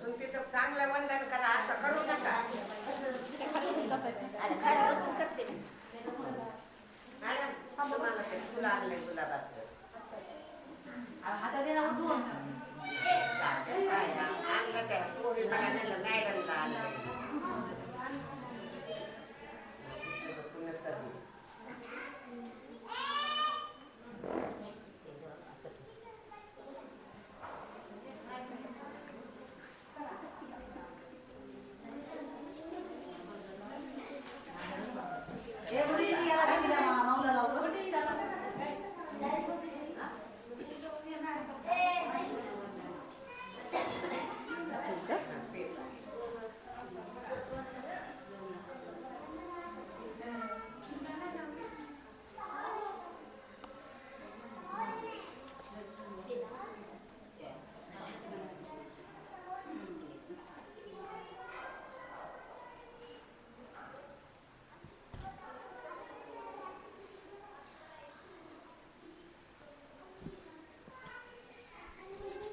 सुनतीचं चांगलं वंदन करा असं करू नका आता खाली बसून करते मी. मॅडम तुम्हाला ते फुलं आणले गुलाबाचं अहो, हातात दे ना उठवून काय काय आणलं त्या पोरी मला नेलं मॅडमला आणलं पुन्हा तर ए, बुडी, याला दे तिला, मा- माऊला लावतो.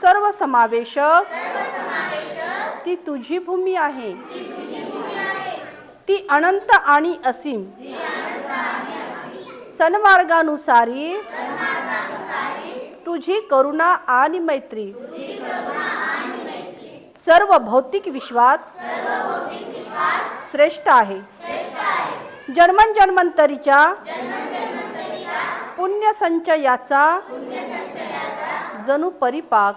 सर्व समावेशक ती तुझी भूमी आहे. ती अनंत आणि असीम. सन्मार्गानुसारी तुझी करुणा आणि मैत्री. सर्व भौतिक विश्वात श्रेष्ठ आहे. जन्मन जन्मंतरीच्या पुण्य संचयाचा जणू परिपाक.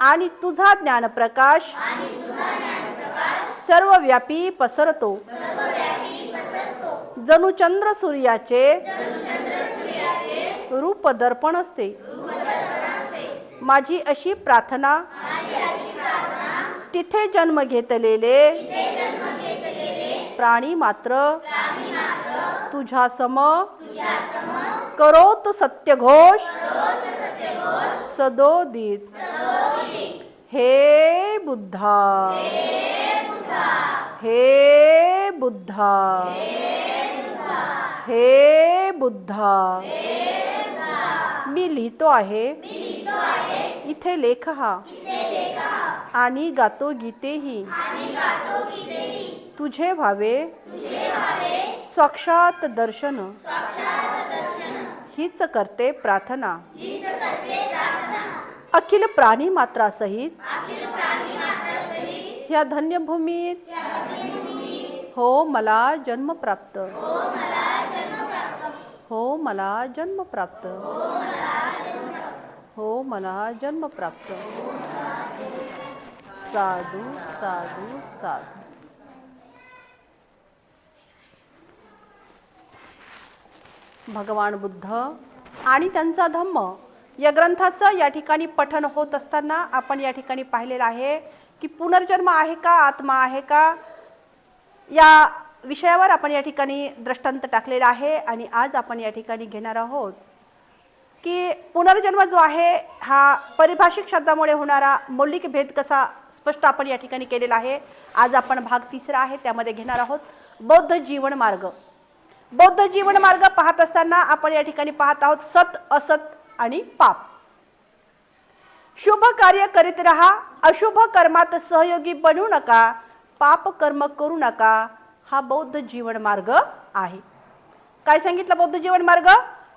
आणि तुझा ज्ञानप्रकाश सर्वव्यापी पसरतो. जणू चंद्र सूर्याचे रूप दर्पण असते. माझी अशी प्रार्थना तिथे जन्म घेतलेले प्राणी मात्र तुझ्या सम करोत सत्यघोष सदोदित। हे बुद्धा। हे बुद्धा। हे बुद्धा। मी लिहितो आहे। इथे लेख हा। आणि गातो गीतेही। तुझे व्हावे साक्षात दर्शन। हीच करते प्रार्थना। अखिल प्राणी मात्रासहित ह्या धन्यभूमीत हो मला जन्म प्राप्त. हो मला जन्म प्राप्त. हो मला जन्म प्राप्त. साधू साधू साधू. भगवान बुद्ध आणि त्यांचा धम्म. या ग्रंथाचं या ठिकाणी पठन होत असताना आपण या ठिकाणी पाहिलेलं आहे की पुनर्जन्म आहे का आत्मा आहे का या विषयावर आपण या ठिकाणी दृष्टांत टाकलेला आहे आणि आज आपण या ठिकाणी घेणार आहोत की पुनर्जन्म जो आहे हा परिभाषिक शब्दामुळे होणारा मौलिक भेद कसा स्पष्ट आपण या ठिकाणी केलेला आहे आज आपण भाग तिसरा आहे त्यामध्ये घेणार आहोत बौद्ध जीवन मार्ग बौद्ध जीवन मार्ग पाहत असताना आपण या ठिकाणी पाहत आहोत सत असत आणि पाप. शुभ कार्य करीत राहा अशुभ कर्मात सहयोगी बनू नका पाप कर्म करू नका हा बौद्ध जीवन मार्ग आहे. काय सांगितलं बौद्ध जीवन मार्ग?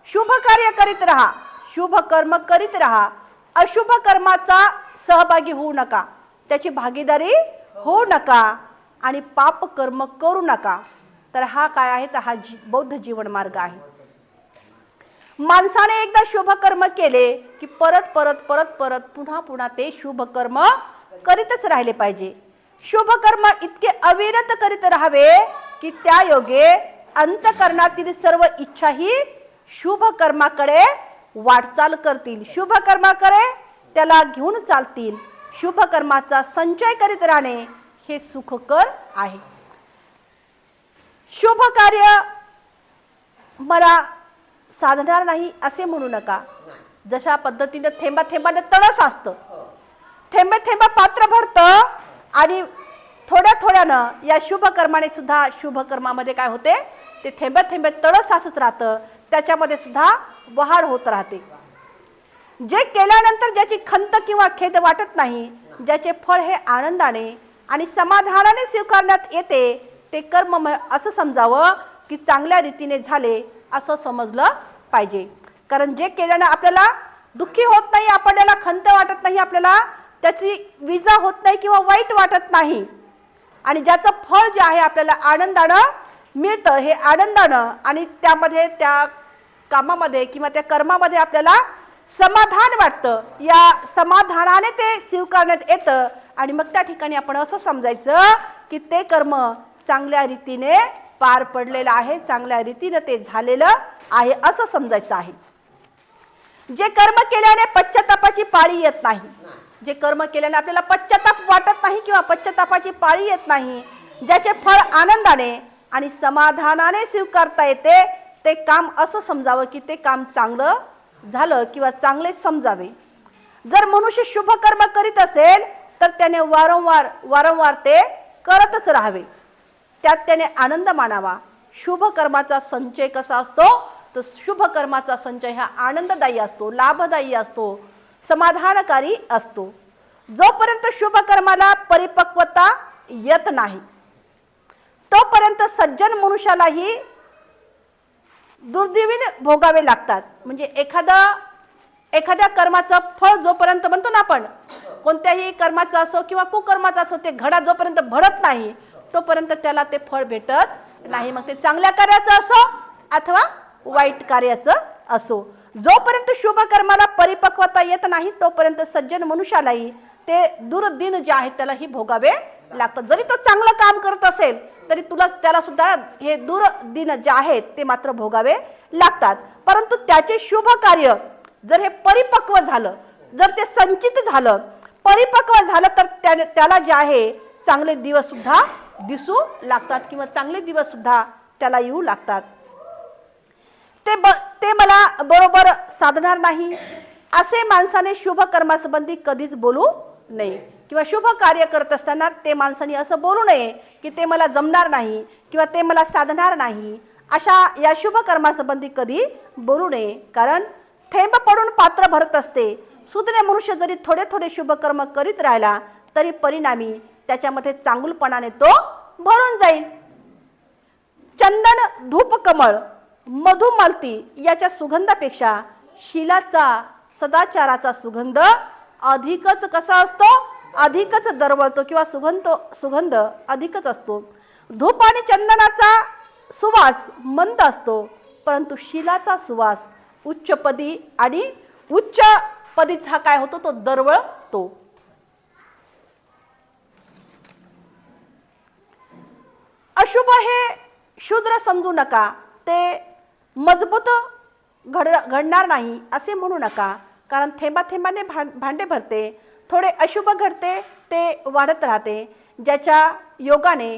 शुभ कार्य करीत राहा शुभ कर्म करीत राहा अशुभ कर्माचा सहभागी होऊ नका त्याची भागीदारी होऊ नका आणि पाप कर्म करू नका. तर हा काय आहे? तर हा जी बौद्ध जीवन मार्ग आहे. माणसाने एकदा शुभ कर्म केले की परत परत परत परत पुन्हा पुन्हा ते शुभ कर्म करीतच राहिले पाहिजे. शुभ कर्म इतके अविरत करीत राहावे की त्या योगे अंतकरणातील सर्व इच्छाही शुभ कर्माकडे वाटचाल करतील. शुभ कर्माकडे त्याला घेऊन चालतील. शुभ कर्माचा संचय करीत राहणे हे सुखकर आहे. शुभ कार्य मला साधणार नाही असे म्हणू नका. जशा पद्धतीने थेंबा थेंबाने तळस असतं. थेंबे थेंबा पात्र भरतं आणि थोड्या थोड्यानं या शुभ कर्माने सुद्धा शुभ कर्मामध्ये काय होते? ते थेंबे थेंबे तळस असत राहतं. त्याच्यामध्ये सुद्धा वहाड होत राहते. जे केल्यानंतर ज्याची खंत किंवा खेद वाटत नाही ज्याचे फळ हे आनंदाने आणि समाधानाने स्वीकारण्यात येते ते कर्म म- असं समजावं की चांगल्या रीतीने झाले असं समजलं पाहिजे. कारण जे केल्यानं आपल्याला दुःखी होत नाही आपल्याला खंत वाटत नाही आपल्याला त्याची विजा होत नाही किंवा वाईट वाटत नाही. आणि ज्याचं फळ जे आहे आपल्याला आनंदानं मिळतं हे आनंदानं आणि त्यामध्ये त्या कामामध्ये किंवा त्या कर्मामध्ये आपल्याला समाधान वाटतं. या समाधानाने ते स्वीकारण्यात येतं आणि मग त्या ठिकाणी आपण असं समजायचं की ते कर्म चांगल्या रीतीने पार पडलेलं आहे चांगल्या रीतीनं ते झालेलं आहे असं समजायचं आहे. जे कर्म केल्याने पश्चातापाची पाळी येत नाही जे कर्म केल्याने आपल्याला पश्चाताप वाटत नाही किंवा पश्चातापाची पाळी येत नाही ज्याचे फळ आनंदाने आणि समाधानाने स्वीकारता येते ते काम असं समजावं की ते काम चांगलं झालं किंवा चांगले समजावे. जर मनुष्य शुभ कर्म करीत असेल तर त्याने वारंवार वारंवार ते करतच राहावे. त्यात त्याने आनंद मानावा. शुभ कर्माचा संचय कसा असतो? तर शुभ कर्माचा संचय हा आनंददायी असतो लाभदायी असतो समाधानकारी असतो. जोपर्यंत शुभ कर्माला परिपक्वता येत नाही तोपर्यंत सज्जन मनुष्यालाही दुर्दिवीन भोगावे लागतात. म्हणजे एखादा एखाद्या कर्माचं फळ जोपर्यंत म्हणतो ना आपण कोणत्याही कर्माचं असो किंवा कुकर्माचं असो ते घडा जोपर्यंत भरत नाही तोपर्यंत त्याला ते फळ भेटत नाही. मग ते चांगल्या कार्याचं असो अथवा वाईट कार्याचं असो. जोपर्यंत शुभ कर्माला परिपक्वता येत नाही तोपर्यंत सज्जन मनुष्यालाही ते दुर्दिन जे आहेत त्यालाही भोगावे लागतात. जरी तो चांगलं काम करत असेल तरी तुला त्याला सुद्धा हे दुर्दिन जे आहेत ते मात्र भोगावे लागतात. परंतु त्याचे शुभ कार्य जर हे परिपक्व झालं जर ते संचित झालं परिपक्व झालं तर त्याने त्याला जे आहे चांगले दिवस सुद्धा दिसू लागतात किंवा चांगले दिवस सुद्धा त्याला येऊ लागतात. ते ब ते मला बरोबर साधणार नाही. असे माणसाने शुभ कर्मासंबंधी कधीच बोलू नये. किंवा शुभ कार्य करत असताना ते माणसाने असं बोलू नये की ते मला जमणार नाही किंवा ते मला साधणार नाही. अशा या शुभ कर्मासंबंधी कधी बोलू नये. कारण थेंब पडून पात्र भरत असते. सुदने मनुष्य जरी थोडे थोडे शुभ कर्म करीत राहिला तरी परिणामी त्याच्यामध्ये चांगुलपणाने तो भरून जाईल. चंदन धूप कमळ मधुमालती याच्या सुगंधापेक्षा शिलाचा सदाचाराचा सुगंध अधिकच कसा असतो? अधिकच दरवळतो किंवा सुगंध सुगंध अधिकच असतो. धूप आणि चंदनाचा सुवास मंद असतो परंतु शिलाचा सुवास उच्चपदी आणि उच्चपदीचा काय होतो? तो दरवळतो. अशुभ हे शूद्र समजू नका. ते मजबूत घड घडणार नाही असे म्हणू नका. कारण थेंबा थेंबाने भां भांडे भरते थोडे अशुभ घडते ते वाढत राहते. ज्याच्या योगाने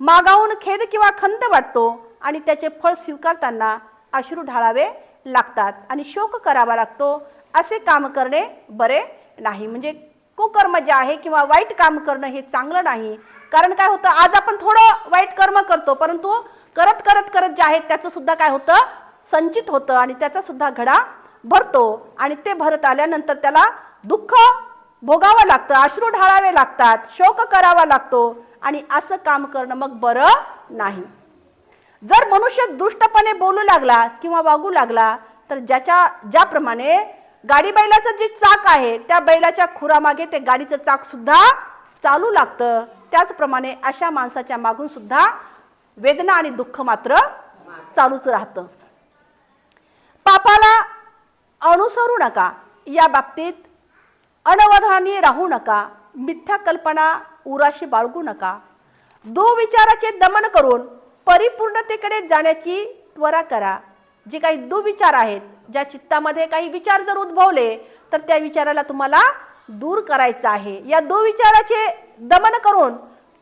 मागाहून खेद किंवा खंत वाटतो आणि त्याचे फळ स्वीकारताना अश्रू ढाळावे लागतात आणि शोक करावा लागतो असे काम करणे बरे नाही. म्हणजे कुकर्म जे आहे किंवा वाईट काम करणं हे चांगलं नाही कारण काय होतं आज आपण थोडं वाईट कर्म करतो परंतु करत करत करत जे आहे त्याचं सुद्धा काय होतं संचित होतं आणि त्याचा सुद्धा घडा भरतो. आणि ते भरत आल्यानंतर त्याला दुःख भोगावं लागतं अश्रू ढाळावे लागतात शोक करावा लागतो आणि असं काम करणं मग बरं नाही. जर मनुष्य दुष्टपणे बोलू लागला किंवा वागू लागला तर ज्याच्या ज्याप्रमाणे गाडी बैलाचं जे चाक आहे त्या बैलाच्या खुरामागे ते गाडीचं चाक सुद्धा चालू लागतं. त्याचप्रमाणे अशा माणसाच्या मागून सुद्धा वेदना आणि दुःख मात्र चालूच राहतं. पापाला अनुसरू नका. या बाबतीत अनवधानी राहू नका. मिथ्या कल्पना उराशी बाळगू नका. दुविचाराचे दमन करून परिपूर्णतेकडे जाण्याची त्वरा करा. जे काही दुविचार आहेत ज्या चित्तामध्ये काही विचार जर उद्भवले तर त्या विचाराला तुम्हाला दूर करायचं आहे. या दुविचाराचे दमन करून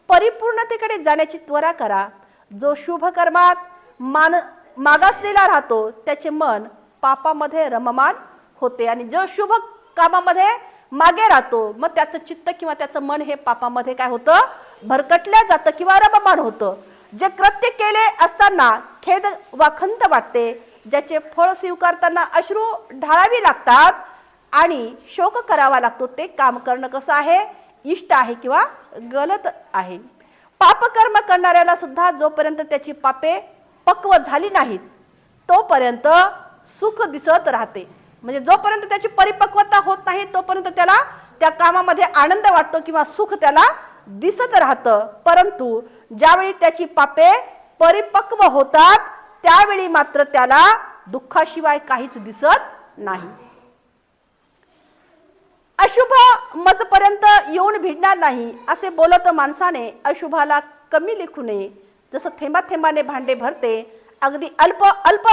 परिपूर्णतेकडे जाण्याची त्वरा करा. जो शुभ कर्मात मान मागासलेला राहतो त्याचे मन पापामध्ये रममान होते आणि जो शुभ कामामध्ये मागे राहतो मग त्याचं चित्त किंवा त्याचं मन हे पापामध्ये काय होतं? भरकटल्या जातं किंवा रममान होतं. जे कृत्य केले असताना खेद वा खंत वाटते ज्याचे फळ स्वीकारताना अश्रू ढाळावी लागतात आणि शोक करावा लागतो ते काम करणं कसं आहे? इष्ट आहे किंवा गलत आहे. पापकर्म करणाऱ्याला सुद्धा जोपर्यंत त्याची पापे पक्व झाली नाहीत तोपर्यंत सुख दिसत राहते. म्हणजे जोपर्यंत त्याची परिपक्वता होत नाही तोपर्यंत त्याला त्या कामामध्ये आनंद वाटतो किंवा सुख त्याला दिसत राहतं. परंतु ज्यावेळी त्याची पापे परिपक्व होतात त्यावेळी मात्र त्याला दुःखाशिवाय काहीच दिसत नाही. अशुभ मजपर्यंत येऊन भिडणार नाही असे बोलत माणसाने अशुभाला कमी लेखू नये. जसं थेंबा थेंबाने भांडे भरते अगदी अल्प अल्प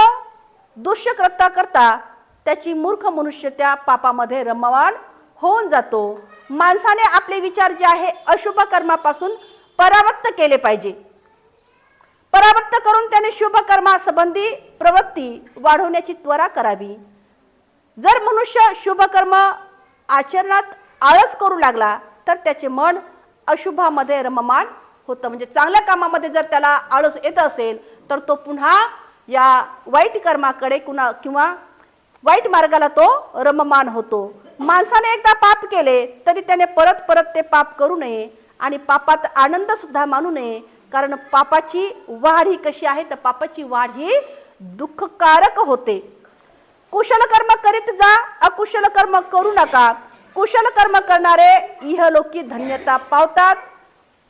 दुष्यकृत्या करता त्याची मूर्ख मनुष्य त्या पापामध्ये रमवान होऊन जातो. माणसाने आपले विचार जे आहे अशुभ कर्मापासून परावृत्त केले पाहिजे. परावृत्त करून त्याने शुभ कर्मासंबंधी प्रवृत्ती वाढवण्याची त्वरा करावी. जर मनुष्य शुभ कर्म आचरणात आळस करू लागला तर त्याचे मन अशुभामध्ये रममान होतं. म्हणजे चांगल्या कामामध्ये जर त्याला आळस येत असेल तर तो पुन्हा या वाईट कर्माकडे कुणा किंवा वाईट मार्गाला तो रममान होतो. माणसाने एकदा पाप केले तरी त्याने परत परत ते पाप करू नये आणि पापात आनंद सुद्धा मानू नये. कारण पापाची वाढ ही कशी आहे तर पापाची वाढ ही दुःखकारक होते. कुशल कर्म करीत जा अकुशल कर्म करू नका. कुशल कर्म करणारे इहलोकी धन्यता पावतात.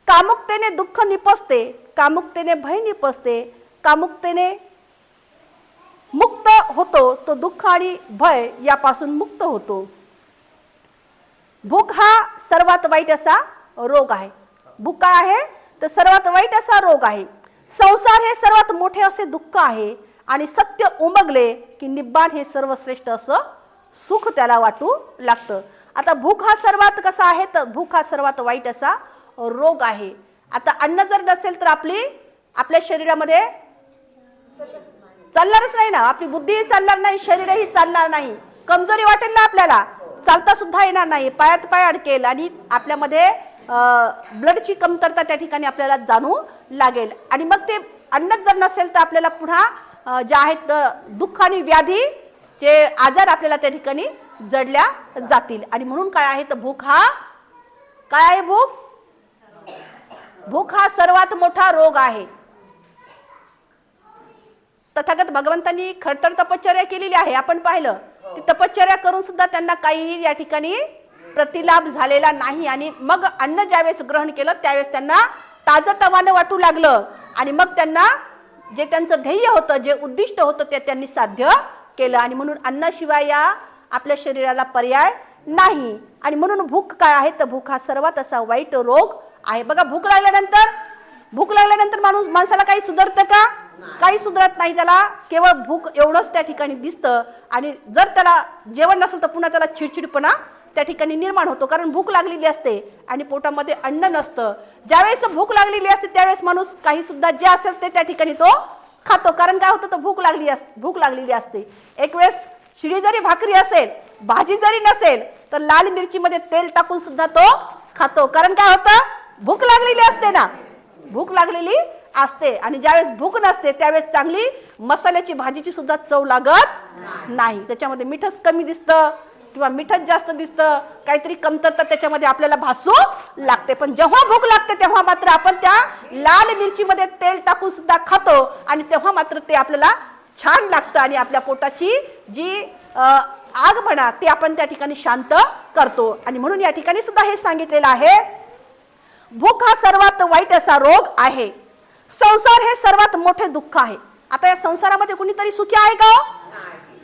कामुकतेने दुःख निपसते कामुकतेने भय निपसते. कामुकतेने मुक्त होतो तो दुःख आणि भय यापासून मुक्त होतो. भूक हा सर्वात वाईट असा रोग आहे. भूक काय आहे तर सर्वात वाईट असा रोग आहे. संसार हे सर्वात मोठे असे दुःख आहे. आणि सत्य उमगले की निब्बाण हे सर्वश्रेष्ठ असं सुख त्याला वाटू लागतं. आता भूक हा सर्वात कसा आहे? तर भूक हा सर्वात वाईट असा रोग आहे. आता अन्न जर नसेल तर आपली आपल्या शरीरामध्ये चालणारच नाही ना? आपली बुद्धीही चालणार नाही शरीरही चालणार नाही. कमजोरी वाटेल ना आपल्याला? चालता सुद्धा येणार नाही. पायात पाय अडकेल आणि आपल्यामध्ये ब्लडची कमतरता त्या ठिकाणी आपल्याला जाणू लागेल. आणि मग ते अन्नच जर नसेल तर आपल्याला पुन्हा ज्या आहेत दुःख आणि व्याधी जे आजार आपल्याला त्या ठिकाणी जडल्या जातील. आणि म्हणून काय आहे तर भूक हा काय आहे भूक? भूक हा सर्वात मोठा रोग आहे. तथागत भगवंतांनी खडतर तपश्चर्या केलेली आहे. आपण पाहिलं ती तपश्चर्या करून सुद्धा त्यांना काहीही या ठिकाणी प्रतिलाभ झालेला नाही. आणि मग अन्न ज्यावेळेस ग्रहण केलं त्यावेळेस त्यांना ताजं तवानं वाटू लागलं. आणि मग त्यांना जे त्यांचं ध्येय होतं जे उद्दिष्ट होतं ते त्यांनी साध्य केलं. आणि म्हणून अन्नाशिवाय या आपल्या शरीराला पर्याय नाही. आणि म्हणून भूक काय आहे? तर भूक हा सर्वात असा वाईट रोग आहे. बघा भूक लागल्यानंतर भूक लागल्यानंतर माणूस माणसाला काही सुधारतं का? काही सुधारत नाही. त्याला केवळ भूक एवढंच त्या ठिकाणी दिसतं. आणि जर त्याला जेवण नसेल तर पुन्हा त्याला चिडचिडपणा त्या ठिकाणी निर्माण होतो. कारण भूक लागलेली असते आणि पोटामध्ये अन्न नसतं. ज्यावेळेस भूक लागलेली असते त्यावेळेस माणूस काही सुद्धा जे असेल ते त्या ठिकाणी तो खातो. कारण काय होतं तर भूक लागली अस भूक लागलेली असते. एक वेळेस शिळी जरी भाकरी असेल भाजी जरी नसेल तर लाल मिरचीमध्ये तेल टाकून सुद्धा तो खातो. कारण काय होतं भूक लागलेली असते ना. भूक लागलेली असते. आणि ज्यावेळेस भूक नसते त्यावेळेस चांगली मसाल्याची भाजीची सुद्धा चव लागत नाही. त्याच्यामध्ये मिठच कमी दिसतं. किंवा मिठच जास्त दिसतं काहीतरी कमतरता त्याच्यामध्ये आपल्याला भासू लागते. पण जेव्हा भूक लागते तेव्हा मात्र आपण त्या लाल मिरचीमध्ये तेल टाकून सुद्धा खातो आणि तेव्हा मात्र ते आपल्याला छान लागतं आणि आपल्या पोटाची जी आग म्हणा ती आपण त्या ठिकाणी शांत करतो. आणि म्हणून या ठिकाणी सुद्धा हे सांगितलेलं आहे भूक हा सर्वात वाईट असा रोग आहे. संसार हे सर्वात मोठे दुःख आहे. आता या संसारामध्ये कुणीतरी सुखी आहे का हो?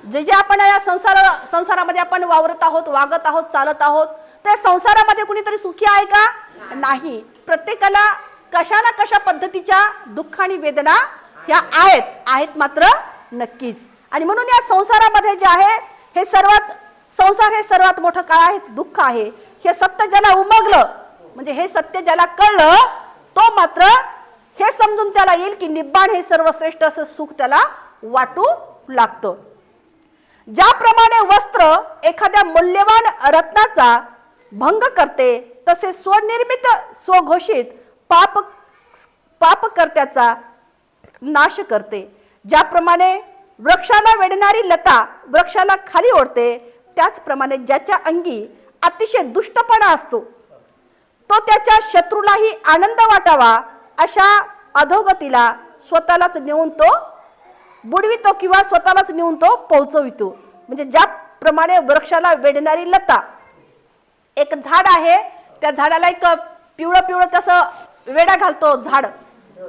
जे जे आपण या संसार संसारामध्ये आपण वावरत आहोत वागत आहोत चालत आहोत त्या संसारामध्ये कुणीतरी सुखी आहे का? नाही. प्रत्येकाला कशा ना कशा पद्धतीच्या दुःख आणि वेदना ह्या आहेत आहेत मात्र नक्कीच. आणि म्हणून या संसारामध्ये जे आहे हे सर्वात संसार हे सर्वात मोठं काय आहे? दुःख आहे. हे सत्य ज्याला उमगलं म्हणजे हे सत्य ज्याला कळलं तो मात्र हे समजून त्याला येईल की निब्बाण हे सर्वश्रेष्ठ असं सुख त्याला वाटू लागतं. ज्याप्रमाणे वस्त्र एखाद्या मूल्यवान रत्नाचा भंग करते तसे स्वनिर्मित स्वघोषित पाप पापकर्त्याचा नाश करते. ज्याप्रमाणे वृक्षाला वेढणारी लता वृक्षाला खाली ओढते त्याचप्रमाणे ज्याच्या अंगी अतिशय दुष्टपणा असतो तो त्याच्या शत्रूलाही आनंद वाटावा अशा अधोगतीला स्वतःलाच नेऊन तो बुडवितो किंवा स्वतःलाच नेऊन तो पोहोचवितो. म्हणजे ज्याप्रमाणे वृक्षाला वेढणारी लता एक झाड आहे त्या झाडाला एक पिवळं पिवळं तसं वेडा घालतो झाड.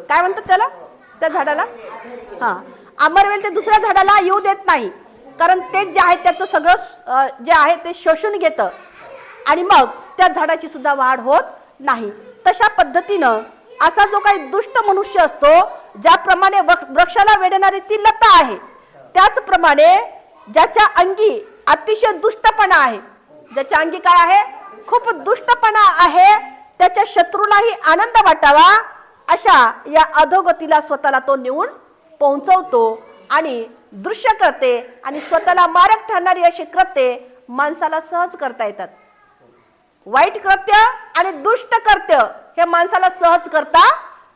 काय म्हणतात त्याला? त्या झाडाला? हां. अमरवेल ते दुसऱ्या झाडाला येऊ देत नाही. कारण ते जे आहे त्याचं सगळं जे आहे ते शोषून घेतं. आणि मग त्या झाडाची सुद्धा वाढ होत नाही. तशा पद्धतीनं असा जो काही दुष्ट मनुष्य असतो ज्याप्रमाणे वृक्षाला वेढणारी ती लता आहे. त्याचप्रमाणे ज्याच्या अंगी अतिशय दुष्टपणा आहे. ज्याच्या अंगी काय आहे? खूप दुष्टपणा आहे. त्याच्या शत्रूलाही आनंद वाटावा अशा या अधोगतीला स्वतःला तो नेऊन पोहोचवतो आणि दृश्य करते आणि स्वतःला मारक ठरणारी अशी कृत्ये माणसाला सहज करता येतात. वाईट कृत्य आणि दुष्ट कृत्य हे माणसाला सहज करता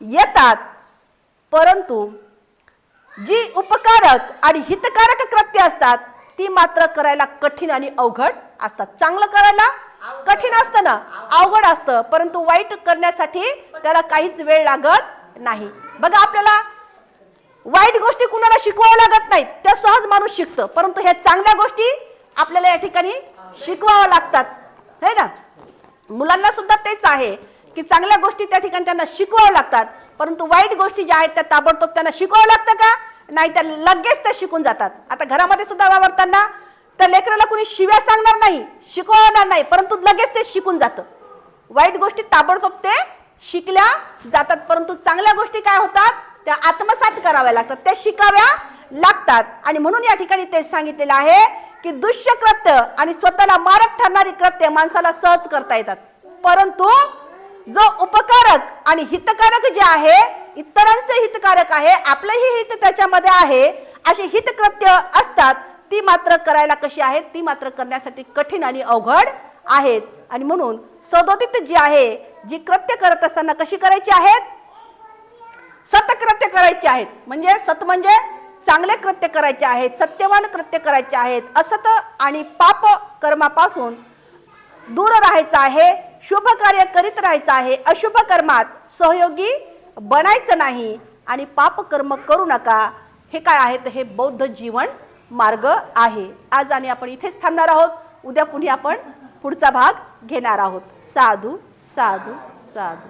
येतात. परंतु जी उपकारक आणि हितकारक कृत्य असतात ती मात्र करायला कठीण आणि अवघड असतात. चांगलं करायला कठीण असतं ना? अवघड असतं. परंतु वाईट करण्यासाठी त्याला काहीच वेळ लागत नाही. बघा आपल्याला वाईट गोष्टी कुणाला शिकवाव्या लागत नाहीत त्या सहज माणूस शिकतं. परंतु ह्या चांगल्या गोष्टी आपल्याला या ठिकाणी शिकवाव्या लागतात. है ना? मुलांना सुद्धा तेच आहे की चांगल्या गोष्टी त्या ठिकाणी त्यांना शिकवाव्या लागतात. परंतु वाईट गोष्टी ज्या आहेत त्या ताबडतोब त्यांना शिकवावं लागतं का? नाही त्या लगेच त्या शिकून जातात. आता घरामध्ये सुद्धा वावरताना त्या लेकराला कुणी शिव्या सांगणार नाही शिकवणार नाही परंतु लगेच ते शिकून जातं. वाईट गोष्टी ताबडतोब ते शिकल्या जातात परंतु चांगल्या गोष्टी काय होतात? त्या आत्मसात कराव्या लागतात. त्या शिकाव्या लागतात. आणि म्हणून या ठिकाणी ते सांगितलेलं आहे की दुष्य कृत्य आणि स्वतःला मारक ठरणारी कृत्य माणसाला सहज करता येतात. परंतु जो उपकारक आणि हितकारक जे आहे इतरांचे हितकारक आहे आपलंही हित त्याच्यामध्ये आहे अशी हितकृत्य असतात ती मात्र करायला कशी आहेत ती मात्र करण्यासाठी कठीण आणि अवघड आहेत. आणि म्हणून सदोदित जी आहे जी कृत्य करत असताना कशी करायची आहेत? सतकृत्य करायची आहेत. म्हणजे सत म्हणजे चांगले कृत्य करायचे आहेत सत्यवान कृत्य करायचे आहेत. असत आणि पाप कर्मापासून दूर राहायचं आहे शुभ कार्य करीत राहायचं आहे. अशुभ कर्मात सहयोगी बनायचं नाही आणि पापकर्म करू नका. हे काय आहे तर हे बौद्ध जीवन मार्ग आहे. आज आणि आपण इथेच थांबणार आहोत. उद्या पुन्हा आपण पुढचा भाग घेणार आहोत. साधू साधू साधू.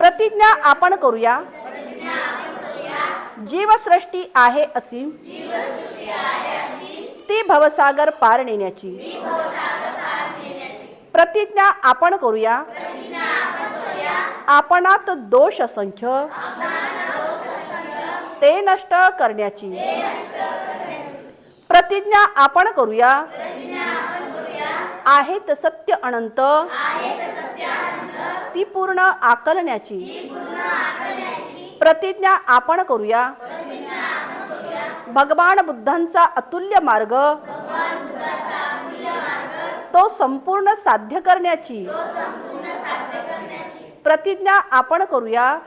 प्रतिज्ञा आपण करूया. जीवसृष्टी आहे असी ती भवसागर पार नेण्याची. प्रतिज्ञा आपण करूया. आपणात दोष असंख्य. ते नष्ट करण्याची. प्रतिज्ञा आपण करूया. आहेत सत्य अनंत. ती पूर्ण आकलण्याची. प्रतिज्ञा आपण करूया. भगवान बुद्धांचा अतुल्य मार्ग. तो संपूर्ण साध्य करण्याची. प्रतिज्ञा आपण करूया.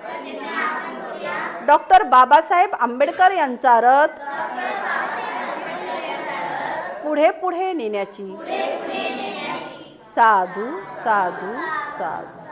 डॉक्टर बाबासाहेब आंबेडकर यांचा रथ. पुढे पुढे नेण्याची. साधू साधू साधू.